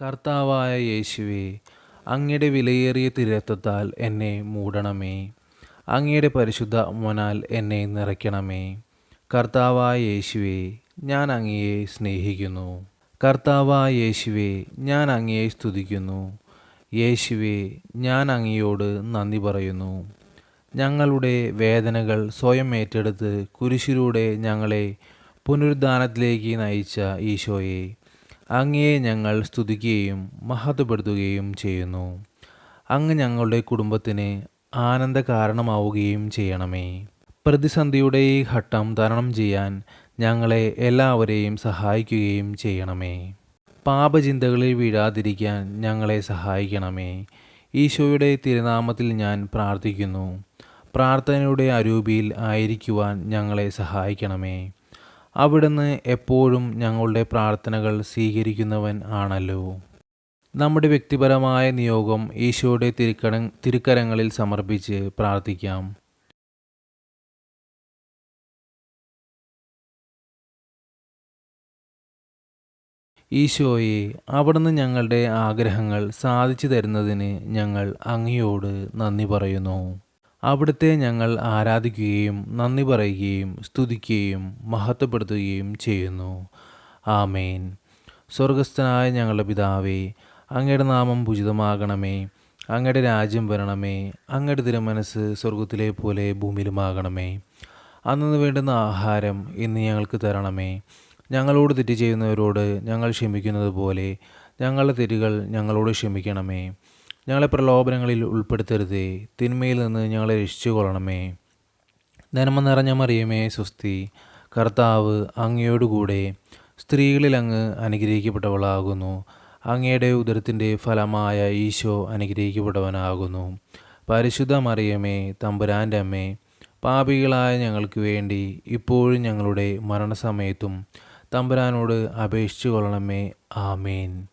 കർത്താവായ യേശുവേ അങ്ങയുടെ വിലയേറിയ തിരത്വത്താൽ എന്നെ മൂടണമേ. അങ്ങയുടെ പരിശുദ്ധ മോനാൽ എന്നെ നിറയ്ക്കണമേ. കർത്താവായ യേശുവേ ഞാൻ അങ്ങയെ സ്നേഹിക്കുന്നു. കർത്താവായ യേശുവേ ഞാൻ അങ്ങയെ സ്തുതിക്കുന്നു. യേശുവേ ഞാൻ അങ്ങയോട് നന്ദി പറയുന്നു. ഞങ്ങളുടെ വേദനകൾ സ്വയം ഏറ്റെടുത്ത് കുരിശിലൂടെ ഞങ്ങളെ പുനരുദ്ധാനത്തിലേക്ക് നയിച്ച ഈശോയെ അങ്ങയെ ഞങ്ങൾ സ്തുതിക്കുകയും മഹത്വപ്പെടുത്തുകയും ചെയ്യുന്നു. അങ്ങ് ഞങ്ങളുടെ കുടുംബത്തിന് ആനന്ദ കാരണമാവുകയും ചെയ്യണമേ. പ്രതിസന്ധിയുടെ ഈ ഘട്ടം തരണം ചെയ്യാൻ ഞങ്ങളെ എല്ലാവരെയും സഹായിക്കുകയും ചെയ്യണമേ. പാപചിന്തകളിൽ വീഴാതിരിക്കാൻ ഞങ്ങളെ സഹായിക്കണമേ. ഈശോയുടെ തിരുനാമത്തിൽ ഞാൻ പ്രാർത്ഥിക്കുന്നു. പ്രാർത്ഥനയുടെ അരൂപിയിൽ ആയിരിക്കുവാൻ ഞങ്ങളെ സഹായിക്കണമേ. അവിടുന്ന് എപ്പോഴും ഞങ്ങളുടെ പ്രാർത്ഥനകൾ സ്വീകരിക്കുന്നവൻ ആണല്ലോ. നമ്മുടെ വ്യക്തിപരമായ നിയോഗം ഈശോയുടെ തിരുക്കട തിരുക്കരങ്ങളിൽ സമർപ്പിച്ച് പ്രാർത്ഥിക്കാം. ഈശോയെ അവിടുന്ന് ഞങ്ങളുടെ ആഗ്രഹങ്ങൾ സാധിച്ചു തരുന്നതിന് ഞങ്ങൾ അങ്ങയോട് നന്ദി പറയുന്നു. അവിടുത്തെ ഞങ്ങൾ ആരാധിക്കുകയും നന്ദി പറയുകയും സ്തുതിക്കുകയും മഹത്വപ്പെടുത്തുകയും ചെയ്യുന്നു. ആമേൻ. സ്വർഗസ്ഥനായ ഞങ്ങളുടെ പിതാവേ അങ്ങയുടെ നാമം പൂജിതമാകണമേ. അങ്ങയുടെ രാജ്യം വരണമേ. അങ്ങയുടെ തിരുമനസ് സ്വർഗത്തിലെ പോലെ ഭൂമിയിലുമാകണമേ. അന്നു വേണ്ടുന്ന ആഹാരം ഇന്ന് ഞങ്ങൾക്ക് തരണമേ. ഞങ്ങളോട് തെറ്റ് ചെയ്യുന്നവരോട് ഞങ്ങൾ ക്ഷമിക്കുന്നത് പോലെ ഞങ്ങളുടെ തെറ്റുകൾ ഞങ്ങളോട് ക്ഷമിക്കണമേ. ഞങ്ങളെ പ്രലോഭനങ്ങളിൽ ഉൾപ്പെടുത്തരുതേ. തിന്മയിൽ നിന്ന് ഞങ്ങളെ രക്ഷിച്ചു കൊള്ളണമേ നന്മ നിറഞ്ഞ മറിയമേ സ്വസ്തി. കർത്താവ് അങ്ങയോടുകൂടെ സ്ത്രീകളിൽ അങ്ങ് അനുഗ്രഹിക്കപ്പെട്ടവളാകുന്നു. അങ്ങയുടെ ഉദരത്തിന്റെ ഫലമായ ഈശോ അനുഗ്രഹിക്കപ്പെട്ടവനാകുന്നു. പരിശുദ്ധ മറിയമേ തമ്പുരാന്റെ അമ്മേ പാപികളായ ഞങ്ങൾക്ക് വേണ്ടി ഇപ്പോഴും ഞങ്ങളുടെ മരണസമയത്തും തമ്പുരാനോട് അപേക്ഷിച്ചു കൊള്ളണമേ ആമേൻ.